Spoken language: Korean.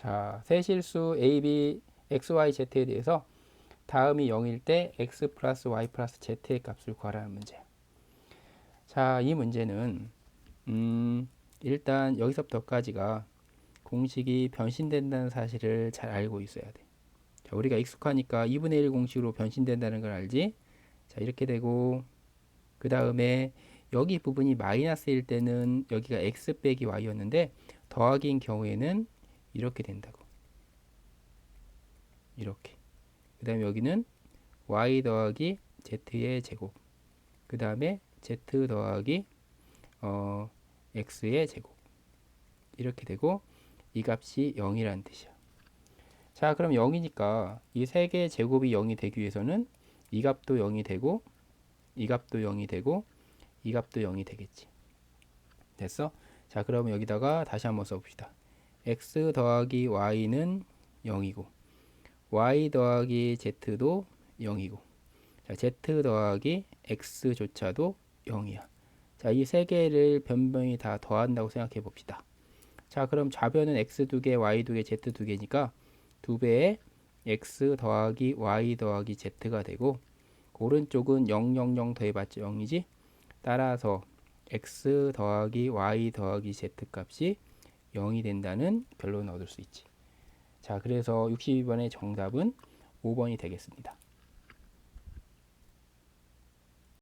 자, 세 실수 a, b, x, y, z에 대해서 다음이 0일 때 x 플러스 y 플러스 z의 값을 구하라는 문제. 자, 이 문제는 음, 일단 여기서부터까지가 공식이 변신된다는 사실을 잘 알고 있어야 돼. 자, 우리가 익숙하니까 2분의 1 공식으로 변신된다는 걸 알지? 자, 이렇게 되고 그 다음에 여기 부분이 마이너스일 때는 여기가 x 빼기 y였는데 더하기인 경우에는 이렇게 된다고. 이렇게. 그 다음에 여기는 y 더하기 z의 제곱. 그 다음에 z 더하기 어, x의 제곱. 이렇게 되고 이 값이 0이라는 뜻이야. 자, 그럼 0이니까 이 세 개의 제곱이 0이 되기 위해서는 이 값도 0이 되고 이 값도 0이 되고 이 값도 0이 되겠지. 됐어? 자, 그러면 여기다가 다시 한번 써봅시다. X 더하기 y는 0이고 y 더하기 z도 0이고 자, z 더하기 x조차도 0이야. 자, 이 세 개를 변변히 다 더한다고 생각해 봅시다. 자, 그럼 좌변은 x 두 개, y 두 개, z 두 개니까 두 배의 x 더하기 y 더하기 z가 되고 오른쪽은 0, 0, 0 더해봤자 0이지? 따라서 x 더하기 y 더하기 z 값이 0이 된다는 결론을 얻을 수 있지. 자, 그래서 62번의 정답은 5번이 되겠습니다.